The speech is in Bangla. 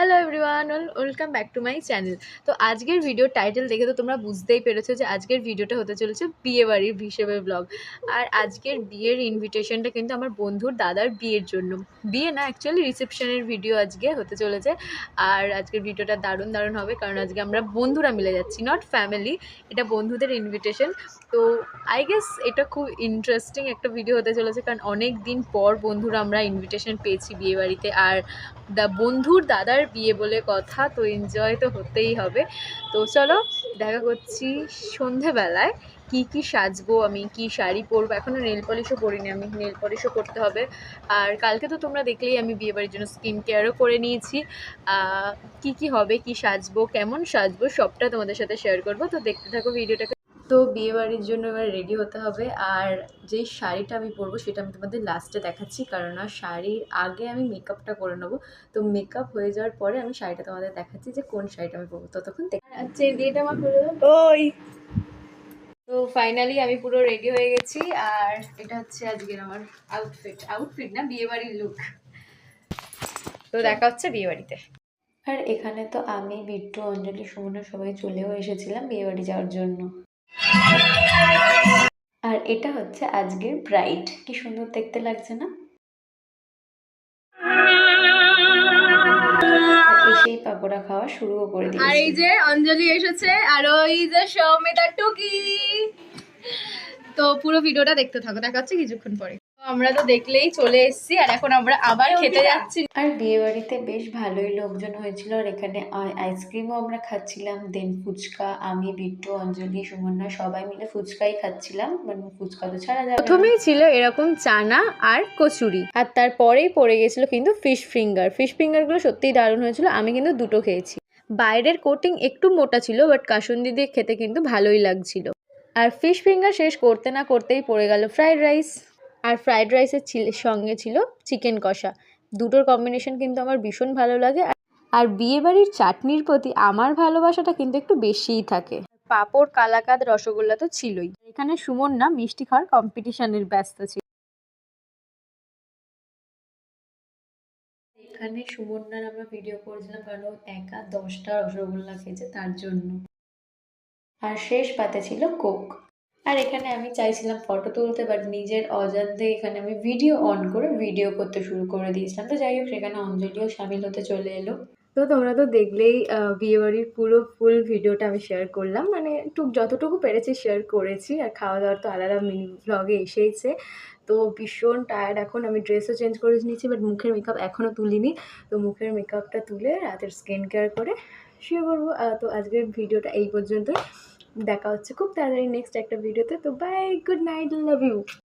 Hello everyone welcome back to my channel তো আজকের ভিডিও টাইটেল দেখে তো তোমরা বুঝতেই পেরেছ যে আজকের ভিডিওটা হতে চলেছে বিয়ে বাড়ির হিসেবে ব্লগ আর আজকের বিয়ের ইনভিটেশনটা কিন্তু আমার বন্ধুর দাদার বিয়ের জন্য। বিয়ে না অ্যাকচুয়ালি রিসেপশনের ভিডিও আজকে হতে চলেছে। আর আজকের ভিডিওটা দারুণ দারুণ হবে, কারণ আজকে আমরা বন্ধুরা মিলে যাচ্ছি নট ফ্যামিলি এটা বন্ধুদের ইনভিটেশন তো আই গেস এটা খুব ইন্টারেস্টিং একটা ভিডিও হতে চলেছে, কারণ অনেক দিন পর বন্ধুরা আমরা ইনভিটেশন পেয়েছি বিয়ে বাড়িতে আর দা বন্ধুর দাদার বিয়ে বলে কথা, তো এনজয় তো হতেই হবে। তো চলো, দেখা করছি সন্ধেবেলায়। কি কি সাজবো আমি, কি শাড়ি পরবো? এখনও নেল পলিশও পরিনি আমি নেল পলিশও করতে হবে। আর কালকে তো তোমরা দেখলেই আমি বিয়ে বাড়ির জন্য স্কিন কেয়ারও করে নিয়েছি। কি কি হবে, কি সাজবো, কেমন সাজবো, সবটা তোমাদের সাথে শেয়ার করব। তো দেখতে থাকো ভিডিওটাকে তো বিয়ে বাড়ির জন্য এবার রেডি হতে হবে। আর যেই শাড়িটা আমি পরবো সেটা আমি তোমাদের লাস্টে দেখাচ্ছি। কারণ না শাড়ির আগে আমি মেকআপটা করে নেব। তো মেকআপ হয়ে যাওয়ার পরে আমি শাড়িটা তোমাদের দেখাচ্ছি যে কোন শাড়িটা আমি পরবো। ততক্ষণ দেখ আচ্ছা বিয়েটা আমার করে ওই। তো ফাইনালি আমি পুরো রেডি হয়ে গেছি। আর এটা হচ্ছে আজকের আমার আউটফিট আউটফিট না বিয়ে বাড়ির লুক তো দেখা হচ্ছে বিয়ে বাড়িতে আর এখানে তো আমি বিট্টু অঞ্জলি সুমনা সবাই চলেও এসেছিলাম বিয়েবাড়ি যাওয়ার জন্য। আর এটা হচ্ছে আজকের ব্রাইড কি সুন্দর দেখতে লাগছে না? এসেই পাকোড়া খাওয়া শুরুও করে আর এই যে অঞ্জলি এসেছে, আর ওই যে সৌমিতা টুকি। তো পুরো ভিডিওটা দেখতে থাকো দেখা হচ্ছে কিছুক্ষণ পরে। আমরা তো দেখলেই চলে এসেছি আর এখন আমরা আবার খেতে যাচ্ছি। আর বিয়েবাড়িতে বেশ ভালোই লোকজন হয়েছিল আর এখানে আই- আইসক্রিমও আমরা খাচ্ছিলাম দেন ফুচকা আমি বিট্টু অঞ্জলি সুমন্না সবাই মিলে ফুচকাই খাচ্ছিলাম মানে ফুচকা তো ছাড়া যাবে প্রথমেই ছিল এরকম চানা আর কচুরি। আর তারপরেই পড়ে গেছিল কিন্তু ফিশ ফিঙ্গার ফিশ ফিঙ্গারগুলো সত্যিই দারুণ হয়েছিল আমি কিন্তু দুটো খেয়েছি। বাইরের কোটিং একটু মোটা ছিল বাট কাসুন্দি দিয়ে খেতে কিন্তু ভালোই লাগছিল। আর ফিশ ফিঙ্গার শেষ করতে না করতেই পড়ে গেল ফ্রাইড রাইস আর ফ্রাইড রাইসের সঙ্গে ছিল চিকেন কষা। দুটোর কম্বিনেশন কিন্তু আমার ভীষণ ভালো লাগে আর- বিয়েবাড়ির চাটনির প্রতি আমার ভালোবাসাটা কিন্তু একটু বেশিই থাকে। পাঁপড়, কালাকাদ, রসগোল্লা তো ছিলই। এখানে সুমন না মিষ্টি খাওয়ার কম্পিটিশনের ব্যস্ত ছিল। এখানে সুমন্যার আমরা ভিডিও করেছিলাম কারণ একা দশটা রসগোল্লা খেয়েছে তার জন্য। আর শেষ পাতে ছিল কোক আর এখানে আমি চাইছিলাম ফটো তুলতে বাট নিজের অজান্তে এখানে আমি ভিডিও অন করে ভিডিও করতে শুরু করে দিয়েছিলাম। তো যাই হোক, সেখানে অঞ্জলিও সামিল হতে চলে এলো। তো তোমরা তো দেখলেই বিয়েবাড়ির পুরো ফুল ভিডিওটা আমি শেয়ার করলাম। মানে টুক যতটুকু পেরেছি শেয়ার করেছি। আর খাওয়া দাওয়ার তো আলাদা মিনি ভ্লগে এসেইছে। তো ভীষণ টায়ার্ড এখন। আমি ড্রেসও চেঞ্জ করে নিয়েছি বাট মুখের মেকআপ এখনও তুলিনি। তো মুখের মেকআপটা তুলে রাতের স্কিন কেয়ার করে শুয়ে পড়ব। তো আজকের ভিডিওটা এই পর্যন্তই। দেখা হচ্ছে খুব তাড়াতাড়ি নেক্সট একটা ভিডিওতে তো। Bye good night love you